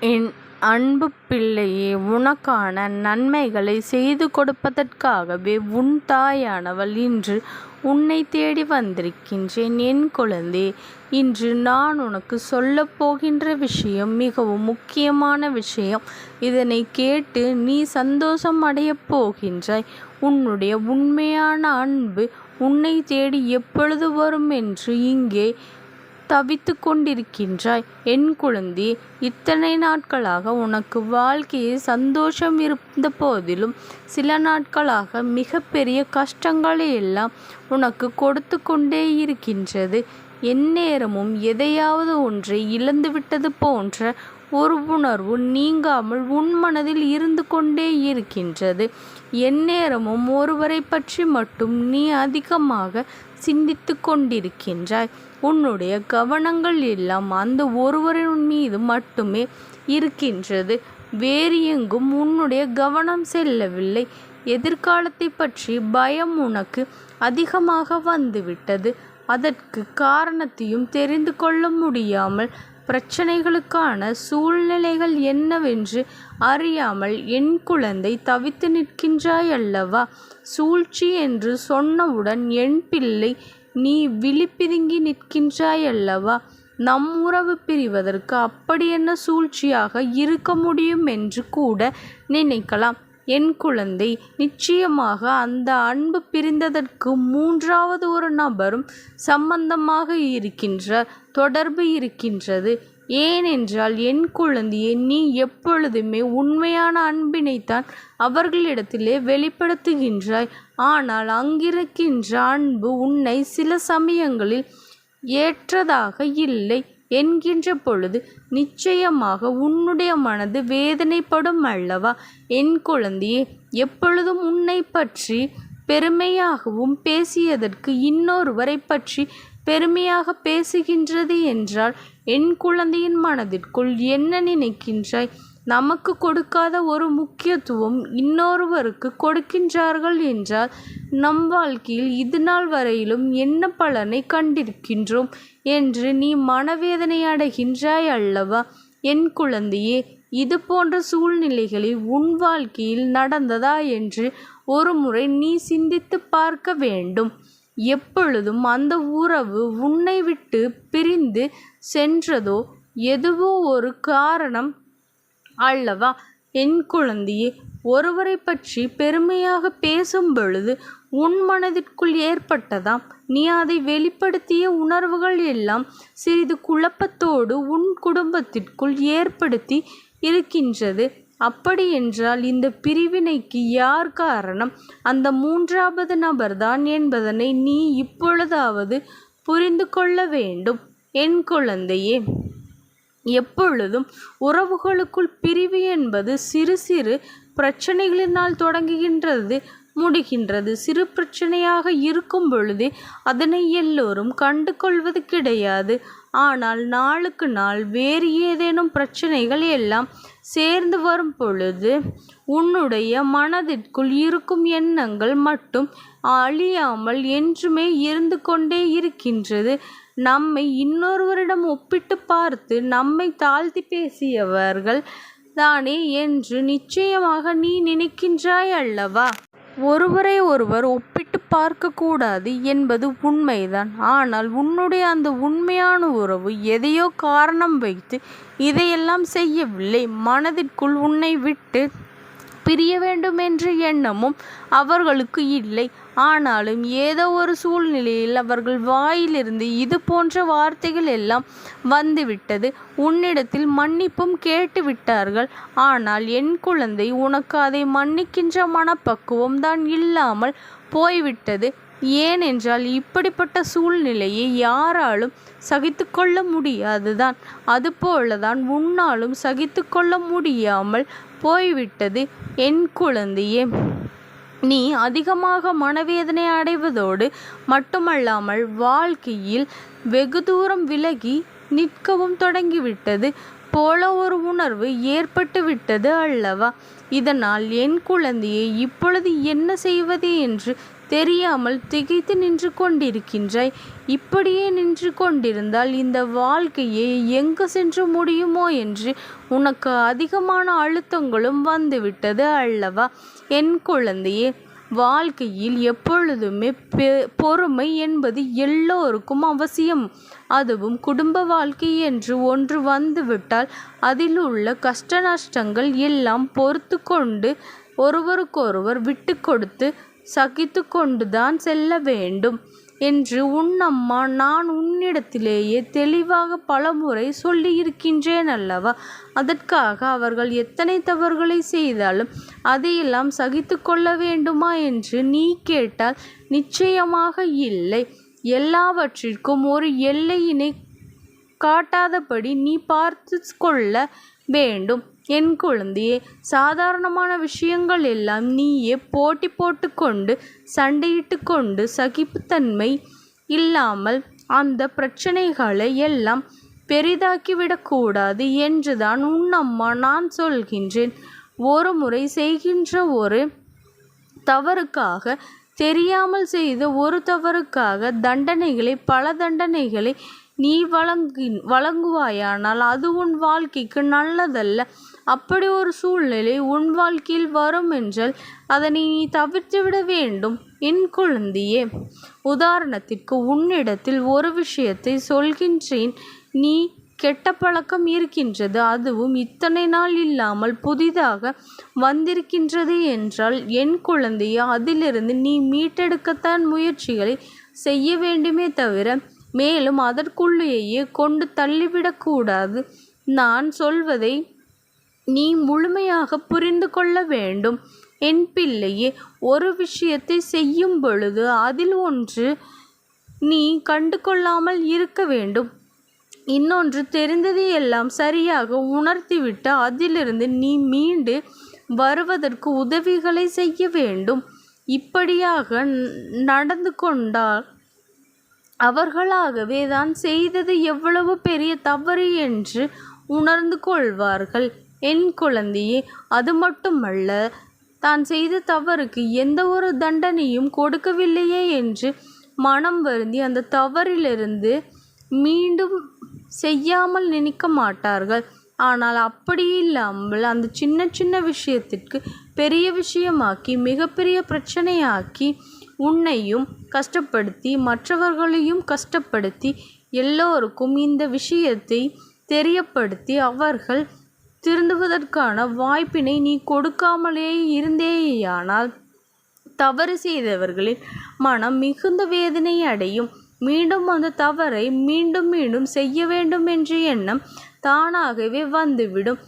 என் அன்பு பிள்ளையே உனக்கான நன்மைகளை செய்து கொடுப்பதற்காகவே உன் தாயானவள் இன்று உன்னை தேடி வந்திருக்கின்றேன் என் குழந்தை இன்று நான் உனக்கு சொல்ல போகின்ற விஷயம் மிகவும் முக்கியமான விஷயம். இதனை கேட்டு நீ சந்தோஷம் அடையப் போகின்றாய். உன்னுடைய உண்மையான அன்பு உன்னை தேடி எப்பொழுது வரும் என்று இங்கே தவித்து கொண்டிருக்கின்றாய். என் குழந்தை இத்தனை நாட்களாக உனக்கு வாழ்க்கையில் சந்தோஷம் இருந்தபோதிலும் சில நாட்களாக மிகப்பெரிய கஷ்டங்களை எல்லாம் உனக்கு கொடுத்து கொண்டே இருக்கின்றது. எந்நேரமும் எதையாவது ஒன்றை இழந்துவிட்டது போன்ற ஒரு உணர்வு நீங்காமல் உன் மனதில் இருந்து கொண்டே இருக்கின்றது. எந்நேரமும் ஒருவரைப் பற்றி மட்டும் நீ அதிகமாக சிந்தித்து கொண்டிருக்கின்றாய். உன்னுடைய கவனங்கள் எல்லாம் அந்த ஒருவரின் மீது மட்டுமே இருக்கின்றது. வேறு எங்கும் உன்னுடைய கவனம் செல்லவில்லை. எதிர்காலத்தை பற்றி பயம் உனக்கு அதிகமாக வந்துவிட்டது. அதற்கு காரணத்தையும் தெரிந்து கொள்ள முடியாமல் பிரச்சனைகளுக்கான சூழ்நிலைகள் என்னவென்று அறியாமல் என் குழந்தை தவித்து நிற்கின்றாய் அல்லவா? சூழ்ச்சி என்று சொன்னவுடன் என் பிள்ளை நீ விழி பிதுங்கி நிற்கின்றாய் அல்லவா? நம் உறவு பிரிவதற்கு அப்படி என்ன சூழ்ச்சியாக இருக்க முடியும் என்று கூட நினைக்கலாம். என் குழந்தை நிச்சயமாக அந்த அன்பு பிரிந்ததற்கு மூன்றாவது ஒரு நபரும் சம்பந்தமாக இருக்கின்ற தொடர்பு இருக்கின்றது. ஏனென்றால் என் குழந்தையை நீ எப்பொழுதுமே உண்மையான அன்பினைத்தான் அவர்களிடத்திலே வெளிப்படுத்துகின்றாய். ஆனால் அங்கிருக்கின்ற அன்பு உன்னை சில சமயங்களில் ஏற்றதாக இல்லை என்கின்ற பொழுது நிச்சயமாக உன்னுடைய மனது வேதனைப்படும் அல்லவா? என் குழந்தையே எப்பொழுதும் உன்னை பற்றி பெருமையாகவும் பேசியதற்கு இன்னொருவரை பற்றி பெருமையாக பேசுகின்றது என்றால் என் குழந்தையின் மனதிற்குள் என்ன நினைக்கின்றாய்? நமக்கு கொடுக்காத ஒரு முக்கியத்துவம் இன்னொருவருக்கு கொடுக்கின்றார்கள் என்றால் நம் வாழ்க்கையில் இதுநாள் வரையிலும் என்ன பலனை கண்டிருக்கின்றோம் என்று நீ மனவேதனை அடைகின்றாய் அல்லவா? என் குழந்தையே இது போன்ற சூழ்நிலைகளில் உன் வாழ்க்கையில் நடந்ததா என்று ஒருமுறை நீ சிந்தித்து பார்க்க வேண்டும். எப்பொழுதும் அந்த உறவு உன்னை விட்டு பிரிந்து சென்றதோ எதுவோ ஒரு காரணம் அல்லவா? என் குழந்தையே ஒருவரைப் பற்றி பெருமையாக பேசும் பொழுது உன் மனதிற்குள் ஏற்பட்டதாம் நீ அதை வெளிப்படுத்திய உணர்வுகள் எல்லாம் சிறிது குழப்பத்தோடு உன் குடும்பத்திற்குள் ஏற்படுத்தி இருக்கின்றது. அப்படியென்றால் இந்த பிரிவினைக்கு யார் காரணம்? அந்த மூன்றாவது நபர்தான் என்பதனை நீ இப்பொழுதாவது புரிந்து கொள்ள வேண்டும். என் குழந்தையே எப்பொழுதும் உறவுகளுக்குள் பிரிவு என்பது சிறு சிறு பிரச்சனைகளினால் தொடங்குகின்றது முடிகின்றது. சிறு பிரச்சனையாக இருக்கும் பொழுதே அதனை எல்லோரும் கண்டு கொள்வது கிடையாது. ஆனால் நாளுக்கு நாள் வேறு ஏதேனும் பிரச்சனைகள் எல்லாம் சேர்ந்து வரும் பொழுது உன்னுடைய மனதிற்குள் இருக்கும் எண்ணங்கள் மட்டும் அழியாமல் என்றுமே இருந்து கொண்டே இருக்கின்றது. நம்மை இன்னொருவரிடம் ஒப்பிட்டு பார்த்து நம்மை தாழ்த்தி பேசியவர்கள் தானே என்று நிச்சயமாக நீ நினைக்கின்றாய் அல்லவா? ஒருவரை ஒருவர் ஒப்பிட்டு பார்க்கக்கூடாது என்பது உண்மைதான். ஆனால் உன்னுடைய அந்த உண்மையான உறவு எதையோ காரணம் வைத்து இதையெல்லாம் செய்யவில்லை. மனதிற்குள் உன்னை விட்டு பிரிய வேண்டுமென்ற எண்ணமும் அவர்களுக்கு இல்லை. ஆனாலும் ஏதோ ஒரு சூழ்நிலையில் அவர்கள் வாயிலிருந்து இது போன்ற வார்த்தைகள் எல்லாம் வந்துவிட்டது. உன்னிடத்தில் மன்னிப்பும் கேட்டுவிட்டார்கள். ஆனால் என் குழந்தை உனக்கு அதை மன்னிக்கின்ற மனப்பக்குவம் தான் இல்லாமல் போய்விட்டது. ஏனென்றால் இப்படிப்பட்ட சூழ்நிலையை யாராலும் சகித்து கொள்ள முடியாதுதான். அதுபோலதான் உன்னாலும் சகித்து கொள்ள முடியாமல் போய்விட்டது. என் குழந்தையே நீ அதிகமாக மனவேதனை அடைவதோடு மட்டுமல்லாமல் வாழ்க்கையில் வெகு தூரம் விலகி நிற்கவும் தொடங்கிவிட்டது போல ஒரு உணர்வு ஏற்பட்டுவிட்டது அல்லவா? இதனால் என் குழந்தையை இப்பொழுது என்ன செய்வது என்று தெரியாமல் திகைத்து நின்று கொண்டிருக்கின்றாய். இப்படியே நின்று கொண்டிருந்தால் இந்த வாழ்க்கையை எங்கு சென்று முடியுமோ என்று உனக்கு அதிகமான அழுத்தங்களும் வந்துவிட்டது அல்லவா? என் குழந்தையே வாழ்க்கையில் எப்பொழுதுமே பொறுமை என்பது எல்லோருக்கும் அவசியம். அதுவும் குடும்ப வாழ்க்கை என்று ஒன்று வந்துவிட்டால் அதில் உள்ள கஷ்ட நஷ்டங்கள் எல்லாம் பொறுத்து கொண்டு ஒருவருக்கொருவர் விட்டு கொடுத்து சகித்து கொண்டுதான் செல்ல வேண்டும் என்று உன்னம்மா நான் உன்னிடத்திலேயே தெளிவாக பலமுறை சொல்லியிருக்கின்றேன் அல்லவா? அதற்காக அவர்கள் எத்தனை தவறுகளை செய்தாலும் அதையெல்லாம் சகித்து கொள்ள வேண்டுமா என்று நீ கேட்டால் நிச்சயமாக இல்லை. எல்லாவற்றிற்கும் ஒரு எல்லையினை காட்டாதபடி நீ பார்த்து கொள்ள வேண்டும். என் குழந்தையே சாதாரணமான விஷயங்கள் எல்லாம் நீயே போட்டி போட்டுக்கொண்டு கொண்டு கொண்டு சகிப்புத்தன்மை இல்லாமல் அந்த பிரச்சனைகளை எல்லாம் பெரிதாக்கிவிடக்கூடாது என்றுதான் உன் அம்மா நான் சொல்கின்றேன். ஒரு முறை செய்கின்ற ஒரு தவறுக்காக தெரியாமல் செய்த ஒரு தவறுக்காக தண்டனைகளை பல தண்டனைகளை நீ வழங்குவாயானால் அது உன் வாழ்க்கைக்கு நல்லதல்ல. அப்படி ஒரு சூழ்நிலை உன் வாழ்க்கையில் வருமென்றால் அதனை நீ தவிர்த்துவிட வேண்டும். என் குழந்தையே உதாரணத்திற்கு உன்னிடத்தில் ஒரு விஷயத்தை சொல்கின்றேன் நீ கெட்ட பழக்கம் இருக்கின்றது அதுவும் இத்தனை நாள் இல்லாமல் புதிதாக வந்திருக்கின்றது என்றால் என் குழந்தையே அதிலிருந்து நீ மீட்டெடுக்கத்தான் முயற்சிகளை செய்ய வேண்டுமே தவிர மேலும் அதற்குள்ளேயே கொண்டு தள்ளிவிடக்கூடாது. நான் சொல்வதை நீ முழுமையாக புரிந்து கொள்ள வேண்டும். என் பிள்ளையே ஒரு விஷயத்தை செய்யும் பொழுது அதில் ஒன்று நீ கண்டு கொள்ளாமல் இருக்க வேண்டும். இன்னொன்று தெரிந்ததையெல்லாம் சரியாக உணர்த்திவிட்டு அதிலிருந்து நீ மீண்டு வருவதற்கு உதவிகளை செய்ய வேண்டும். இப்படியாக நடந்து கொண்டால் அவர்களாகவே தான் செய்தது எவ்வளவு பெரிய தவறு என்று உணர்ந்து கொள்வார்கள். என் குழந்தையே அது மட்டுமல்ல தான் செய்த தவறுக்கு எந்த ஒரு தண்டனையும் கொடுக்கவில்லையே என்று மனம் வருந்தி அந்த தவறிலிருந்து மீண்டும் செய்யாமல் நினைக்க மாட்டார்கள். ஆனால் அப்படி இல்லாமல் அந்த சின்ன சின்ன விஷயத்திற்கு பெரிய விஷயமாக்கி மிகப்பெரிய பிரச்சனையாக்கி உன்னையும் கஷ்டப்படுத்தி மற்றவர்களையும் கஷ்டப்படுத்தி எல்லோருக்கும் இந்த விஷயத்தை தெரியப்படுத்தி அவர்கள் திருந்துவதற்கான வாய்ப்பினை நீ கொடுக்காமலே இருந்தேயானால் தவறு செய்தவர்களின் மனம் மிகுந்த வேதனை அடையும். மீண்டும் அந்த தவறை மீண்டும் மீண்டும் செய்ய வேண்டும் என்ற எண்ணம் தானாகவே வந்துவிடும்.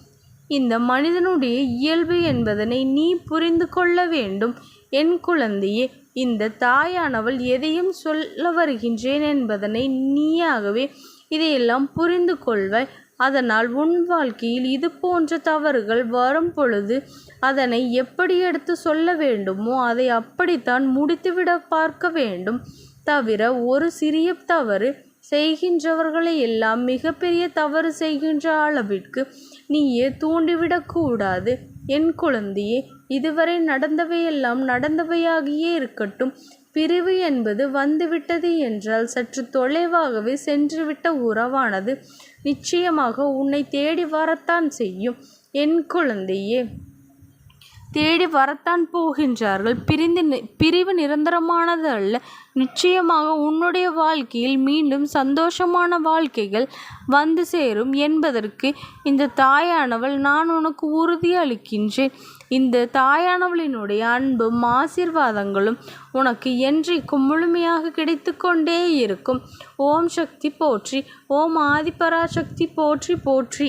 இந்த மனிதனுடைய இயல்பு என்பதனை நீ புரிந்து கொள்ள வேண்டும். என் குழந்தையே இந்த தாயானவள் எதையும் சொல்ல வருகின்றேன் என்பதனை நீயாகவே இதையெல்லாம் புரிந்து கொள்வாய். அதனால் உன் வாழ்க்கையில் இது போன்ற தவறுகள் வரும் பொழுது அதனை எப்படி எடுத்து சொல்ல வேண்டுமோ அதை அப்படித்தான் முடித்துவிட பார்க்க வேண்டும். தவிர ஒரு சிறிய தவறு செய்கின்றவர்களை எல்லாம் மிகப்பெரிய தவறு செய்கின்ற அளவிற்கு நீயே தூண்டிவிடக்கூடாது. என் குழந்தையே இதுவரை நடந்தவையெல்லாம் நடந்தவையாகியே இருக்கட்டும். பிரிவு என்பது வந்துவிட்டது என்றால் சற்று தொலைவாகவே சென்றுவிட்ட உறவானது நிச்சயமாக உன்னை தேடி வரத்தான் செய்யும். என் குழந்தையே தேடி வரத்தான் போகின்றார்கள். பிரிந்து பிரிவு நிரந்தரமானது அல்ல. நிச்சயமாக உன்னுடைய வாழ்க்கையில் மீண்டும் சந்தோஷமான வாழ்க்கைகள் வந்து சேரும் என்பதற்கு இந்த தாயானவள் நான் உனக்கு உறுதி அளிக்கின்றேன். இந்த தாயானவளினுடைய அன்பும் ஆசீர்வாதங்களும் உனக்கு என்றைக்கும் முழுமையாக கிடைத்து கொண்டே இருக்கும். ஓம் சக்தி போற்றி! ஓம் ஆதிபராசக்தி போற்றி போற்றி!